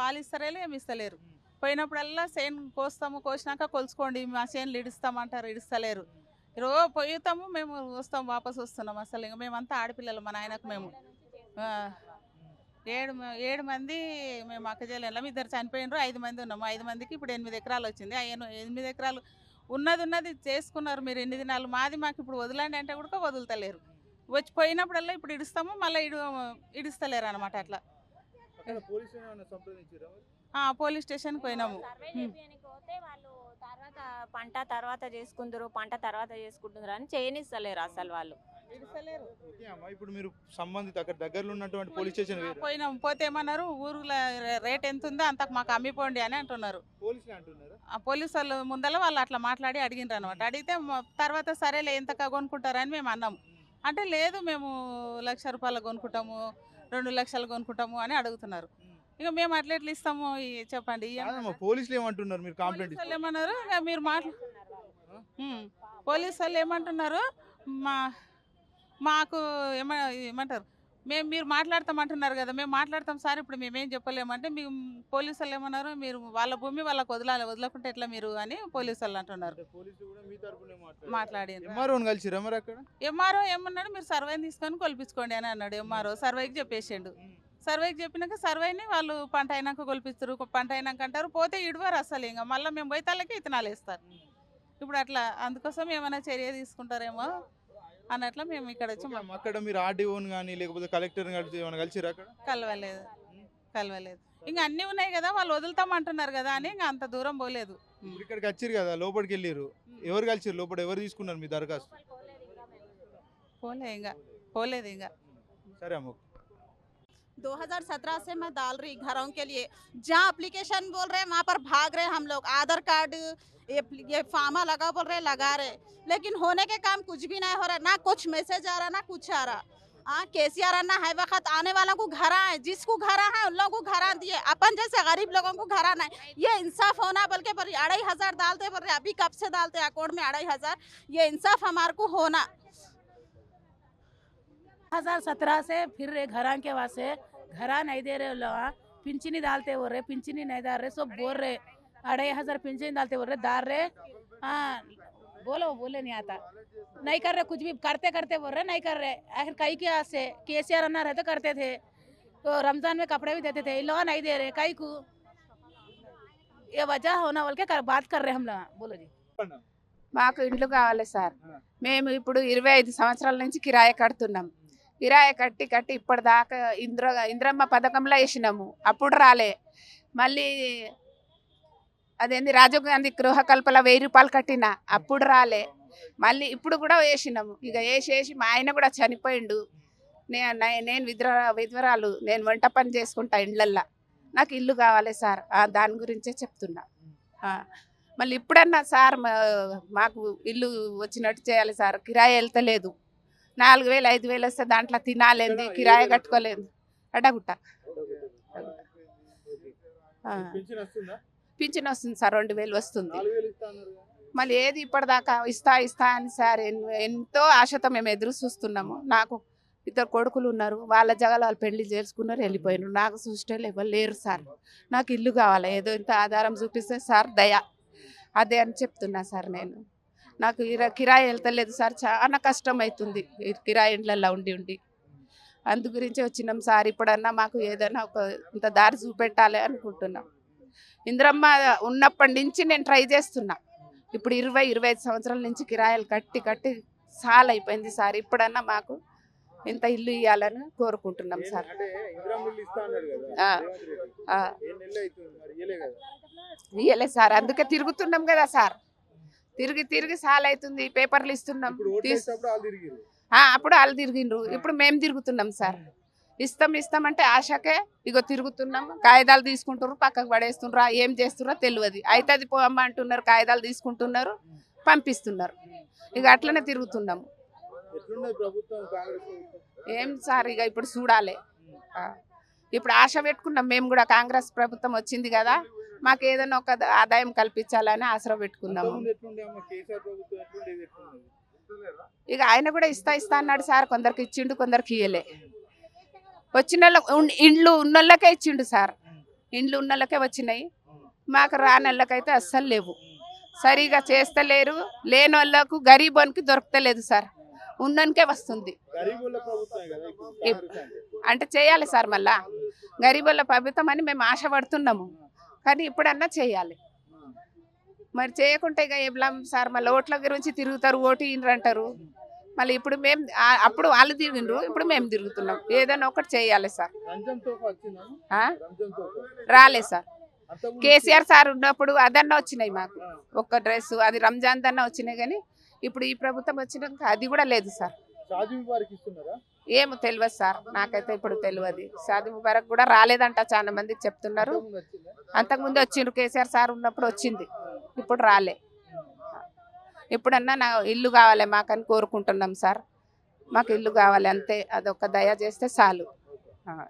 పాలు ఇస్తారేలే ఏమి ఇస్తలేరు పోయినప్పుడల్లా చేను కోస్తాము కోసినాక కొలుచుకోండి మా చేనులు ఇడుస్తామంటారు ఇడుస్తలేరు రోజు పోయితాము మేము వస్తాం వాపస్ వస్తున్నాం అసలు ఇంకా మేమంతా ఆడపిల్లలు మా నాయనకు మేము. ఏడు ఏడు మంది మేము అక్కజేళ్ళం ఇద్దరు చనిపోయినారు ఐదు మంది ఉన్నాము ఐదు మందికి ఇప్పుడు ఎనిమిది ఎకరాలు వచ్చింది. ఆ ఎను- ఎనిమిది ఎకరాలు ఉన్నది ఉన్నది చేసుకున్నారు మీరు ఎన్ని దినాలు మాది మాకు ఇప్పుడు వదలండి అంటే కూడా వదులుతలేరు. వచ్చి పోయినప్పుడల్లా ఇప్పుడు ఇడుస్తాము మళ్ళీ ఇడు ఇడుస్తలేరు అనమాట అట్లా. పోలీస్ స్టేషన్కి పోయినాము. పోతే వాళ్ళు తర్వాత పంట తర్వాత చేసుకుందరు పంట తర్వాత చేసుకుంటున్నారు అని చేయనిస్తలేరు అసలు వాళ్ళు. ఇడుస్తలేరు ఓకే అమ్మా ఇప్పుడు మీరు సంబంధిత అక్కడ దగ్గరలో ఉన్నటువంటి పోలీస్ స్టేషన్ పోయినాం పోతే ఏమన్నారు ఊరులో రేట్ ఎంత ఉందో అంతకు మాకు అమ్మిపోండి అని అంటున్నారు. పోలీసు వాళ్ళు ముందల వాళ్ళు అట్లా మాట్లాడి అడిగినారు అనమాట అడిగితే తర్వాత సరేలే ఎంత కొనుక్కుంటారని మేము అన్నాము. అంటే లేదు మేము లక్ష రూపాయలు కొనుక్కుంటాము రెండు లక్షలు కొనుక్కుంటాము అని అడుగుతున్నారు. ఇక మేము అట్లా ఎట్లా ఇస్తాము చెప్పండి. పోలీసులు ఏమంటున్నారు మీరు కంప్లైంట్ ఏమన్నారు? ఇక మీరు మాట్లా. పోలీసు వాళ్ళు ఏమంటున్నారు? మా మాకు ఏమ ఏమంటారు? మేము మీరు మాట్లాడతామంటున్నారు కదా మేము మాట్లాడతాం సార్ ఇప్పుడు మేమేం చెప్పలేమంటే మేము పోలీసు వాళ్ళు ఏమన్నారు మీరు వాళ్ళ భూమి వాళ్ళకి వదలాలి వదలకుంటే ఎట్లా మీరు అని పోలీసు వాళ్ళు అంటున్నారు మాట్లాడి ఎంఆర్ఓ ఏమన్నాడు మీరు సర్వే తీసుకొని కొలిపించుకోండి అని అన్నాడు ఎంఆర్ఓ. సర్వేకి చెప్పేసిండు. సర్వేకి చెప్పినాక సర్వేని వాళ్ళు పంట అయినాక కొలిపిస్తారు పంట అయినాక అంటారు పోతే ఇడవరు అసలు ఇంకా. మళ్ళీ మేము పోయి తల్లకి ఇతనాలు వేస్తారు. ఇప్పుడు అట్లా అందుకోసం ఏమైనా చర్య తీసుకుంటారేమో? అన్నట్లు మేము ఇక్కడ వచ్చి ఓకే అమ్మా, అక్కడ మీరు ఆర్డీఓని కానీ లేకపోతే కలెక్టర్ని కలిసి ఏమైనా కలిసిరా అక్కడ కలవలేదు కలవలేదు ఇంకా అన్నీ ఉన్నాయి కదా వాళ్ళు వదులుతామంటున్నారు కదా అని ఇంకా అంత దూరం పోలేదు ఇప్పుడు ఇక్కడికి వచ్చిర్రు కదా లోపలికి వెళ్ళిర్రు ఎవరు కలిసిరు లోపల ఎవరు తీసుకున్నారు మీ దరఖాస్తు పోలే ఇంకా పోలేదు ఇంకా సరే అమ్మ 2017 से मैं डाल रही घरों के लिए जहाँ एप्लीकेशन बोल रहे हैं वहाँ पर भाग रहे हम लोग आधार कार्ड ये ये फार्मा लगा बोल रहे लगा रहे लेकिन होने के काम कुछ भी नहीं हो रहा, ना कुछ मैसेज आ रहा, ना कुछ आ रहा। हाँ के सी आर ना है वक्त आने वालों को घर आए, जिसको घर है उन लोगों को घर दिए। अपन जैसे गरीब लोगों को घर आना है। ये इंसाफ होना बल्कि पर अढ़ाई हज़ार डालते बोल रहे अभी कब से डालते अकाउंट में अढ़ाई हज़ार। ये इंसाफ हमारे को होना। हज़ार सत्रह से फिर रहे घर के वास्ते घरा नहीं दे रहे लोग पिंचनी डालते हो रहे पिंचनी नहीं डाल रहे, सब बोल रहे। अढ़ाई हज़ार पिंचनी डालते हो रहे डाल रहे। हाँ बोलो बोले नहीं आता नहीं कर रहे कुछ भी करते करते बोल रहे नहीं कर रहे आखिर कई के हाथ से के सी आर रहते तो करते थे तो रमजान में कपड़े भी देते थे इन लोग नहीं दे रहे कई को ये वजह होना बोल के कर, बात कर रहे हम लोग बोलो जी మాకు ఇండ్లు కావాలి సార్ మేము ఇప్పుడు ఇరవై ఐదు సంవత్సరాల నుంచి కిరాయి కడుతున్నాం కిరాయి కట్టి కట్టి ఇప్పటిదాకా ఇంద్ర ఇంద్రమ్మ పథకంలో వేసినాము అప్పుడు రాలే మళ్ళీ అదేంది రాజీవ్ గాంధీ గృహకల్పల వెయ్యి రూపాయలు కట్టిన? అప్పుడు రాలే. మళ్ళీ ఇప్పుడు కూడా వేసినాము. ఇక వేసి వేసి మా ఆయన కూడా చనిపోయిండు. నే- నే- నేను విధుర విధవరాలు. నేను వంట పని చేసుకుంటా ఇండ్లల్లో. నాకు ఇల్లు కావాలి సార్. దాని గురించే చెప్తున్నా. మళ్ళీ ఇప్పుడన్నా సార్ మా- మాకు ఇల్లు వచ్చినట్టు చేయాలి సార్. కిరాయి వెళ్తలేదు. నాలుగు వేలు ఐదు వేలు వస్తే దాంట్లో తినాలేంది. కిరాయి కట్టుకోలేదు. వస్తుందా? పింఛన్ వస్తుంది సార్ రెండు వేలు వస్తుంది. మళ్ళీ ఏది ఇప్పటిదాకా ఇస్తా ఇస్తా అని సార్ ఎంతో ఆశతో మేము ఎదురు చూస్తున్నాము. నాకు ఇద్దరు కొడుకులు ఉన్నారు. వాళ్ళ జగలు వాళ్ళు పెళ్ళి చేసుకున్నారు వెళ్ళిపోయినారు. నాకు చూసేటోళ్ళు ఎవరు లేరు సార్. నాకు ఇల్లు కావాలి? ఏదో ఇంత ఆధారం చూపిస్తే సార్ దయ. అదే అని చెప్తున్నా సార్ నేను. నాకు ఇర- కిరాయి వెళ్తలేదు సార్. చాలా కష్టం అవుతుంది కిరాయి ఇండ్లలో ఉండి ఉండి. అందు గురించి వచ్చినాం సార్. ఇప్పుడన్నా మాకు ఏదైనా ఒక ఇంత దారి చూపెట్టాలి అనుకుంటున్నాం. ఇంద్రమ్మ ఉన్నప్పటి నుంచి నేను ట్రై చేస్తున్నా. ఇప్పుడు ఇరవై ఇరవై ఐదు సంవత్సరాల నుంచి కిరాయిలు కట్టి కట్టి చాలా అయిపోయింది సార్. ఇప్పుడన్నా మాకు ఇంత ఇల్లు ఇవ్వాలని కోరుకుంటున్నాం సార్. ఇయ్యలే సార్. అందుకే తిరుగుతున్నాం కదా సార్. తిరిగి తిరిగి చాలా అవుతుంది పేపర్లు ఇస్తున్నాం. అప్పుడు వాళ్ళు తిరిగిండ్రు ఇప్పుడు మేము తిరుగుతున్నాం సార్. ఇస్తాం ఇస్తాం అంటే ఆశకే ఇగో తిరుగుతున్నాం. కాగితాలు తీసుకుంటారు పక్కకు పడేస్తుండ్రు. ఏం చేస్తున్నారో తెలియదు. అయితే అది పోమ్మ అంటున్నారు కాగితాలు తీసుకుంటున్నారు పంపిస్తున్నారు. ఇక అట్లనే తిరుగుతున్నాము. ఏం సార్ ఇక ఇప్పుడు చూడాలి. ఇప్పుడు ఆశ పెట్టుకున్నాం. మేము కూడా కాంగ్రెస్ ప్రభుత్వం వచ్చింది కదా మాకు ఏదైనా ఒక ఆదాయం కల్పించాలని ఆశ పెట్టుకున్నాము. ఇక ఆయన కూడా ఇస్తా ఇస్తా అన్నాడు సార్. కొందరికి ఇచ్చిండు కొందరికి ఇయ్యలే. వచ్చిన ఇండ్లు ఉన్నోళ్ళకే ఇచ్చిండు సార్. ఇండ్లు ఉన్నోళ్ళకే వచ్చినాయి. మాకు రానోళ్ళకైతే అస్సలు లేవు. సరిగా చేస్తలేరు. లేని వాళ్ళకు గరీబోనికి దొరకతలేదు సార్. ఉన్నకే వస్తుంది. అంటే. చేయాలి సార్ మళ్ళా. గరీబుల ప్రభుత్వం అని మేము ఆశపడుతున్నాము కానీ ఇప్పుడన్నా చేయాలి. మరి చేయకుంటే ఇక ఏం సార్? మళ్ళీ ఓట్ల గురించి తిరుగుతారు ఓటు ఇన్రు అంటారు మళ్ళీ ఇప్పుడు మేము అప్పుడు వాళ్ళు తిరిగిండ్రు ఇప్పుడు మేము తిరుగుతున్నాం. ఏదైనా ఒకటి చేయాలి సార్. రాలే సార్. కేసీఆర్ సార్ ఉన్నప్పుడు అదన్నా వచ్చినాయి మాకు. ఒక్క డ్రెస్ అది రంజాన్ దన్నా వచ్చినాయి కానీ ఇప్పుడు ఈ ప్రభుత్వం వచ్చినాక అది కూడా లేదు సార్. ఏమో తెలియదు సార్. నాకైతే ఇప్పుడు తెలియదు షాది ముబారక్ కూడా రాలేదంట చాలా మందికి చెప్తున్నారు? అంతకుముందు వచ్చిండ్రు. కేసీఆర్ సార్ ఉన్నప్పుడు వచ్చింది. ఇప్పుడు రాలే. ఎప్పుడన్నా నా ఇల్లు కావాలి మాకని కోరుకుంటున్నాం సార్. మాకు ఇల్లు కావాలి అంతే. అదొక దయ చేస్తే చాలు.